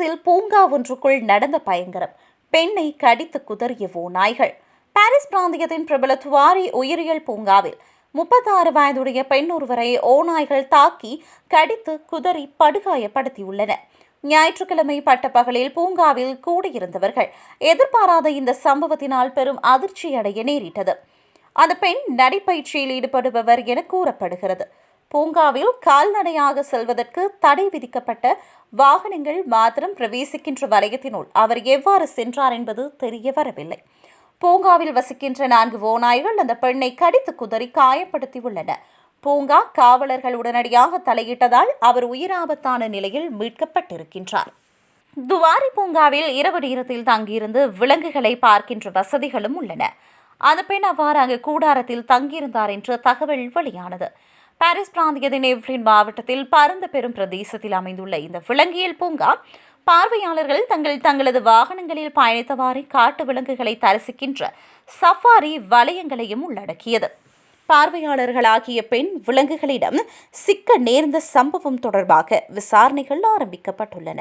பாரிஸில் பூங்கா ஒன்றுக்குள் நடந்த பயங்கரம். பெண்ணை கடித்து குதறிய ஓநாய்கள் பாரிஸ் பிராந்தியத்தின் பிரபல துவாரி உயிரியல் பூங்காவில் முப்பத்தாறு வயதுடைய பெண் ஒருவரை ஓநாய்கள் தாக்கி கடித்து குதறி படுகாயப்படுத்தியுள்ளன. ஞாயிற்றுக்கிழமை பட்டப்பகலில் பூங்காவில் கூடியிருந்தவர்கள் எதிர்பாராத இந்த சம்பவத்தினால் பெரும் அதிர்ச்சியடைய நேரிட்டது. அந்த பெண் நடைப்பயிற்சியில் ஈடுபடுபவர் என கூறப்படுகிறது. பூங்காவில் கால்நடையாக செல்வதற்கு தடை விதிக்கப்பட்ட வாகனங்கள் மாத்திரம் பிரவேசிக்கின்ற வலயத்தினுள் அவர் எவ்வாறு சென்றார் என்பது தெரிய வரவில்லை. பூங்காவில் வசிக்கின்ற நான்கு ஓநாய்கள் அந்த பெண்ணை கடித்து குதறி காயப்படுத்தியுள்ளன. பூங்கா காவலர்கள் உடனடியாக தலையிட்டதால் அவர் உயிராபத்தான நிலையில் மீட்கப்பட்டிருக்கின்றார். துவாரி பூங்காவில் இரவு நேரத்தில் தங்கியிருந்து விலங்குகளை பார்க்கின்ற வசதிகளும் உள்ளன. அந்த பெண் அவ்வாறு அங்கு கூடாரத்தில் தங்கியிருந்தார் என்ற தகவல் வெளியானது. பாரிஸ் பிராந்தியத்தின் எவ்ரின் மாவட்டத்தில் பரந்த பெரும் பிரதேசத்தில் அமைந்துள்ள இந்த விலங்கியல் பூங்கா பார்வையாளர்கள் தங்கள் தங்களது வாகனங்களில் பயணித்தவாறு காட்டு விலங்குகளை தரிசிக்கின்ற சஃபாரி வலயங்களையும் உள்ளடக்கியது. பார்வையாளர்களாகிய பெண் விலங்குகளிடம் சிக்க நேர்ந்த சம்பவம் தொடர்பாக விசாரணைகள் ஆரம்பிக்கப்பட்டுள்ளன.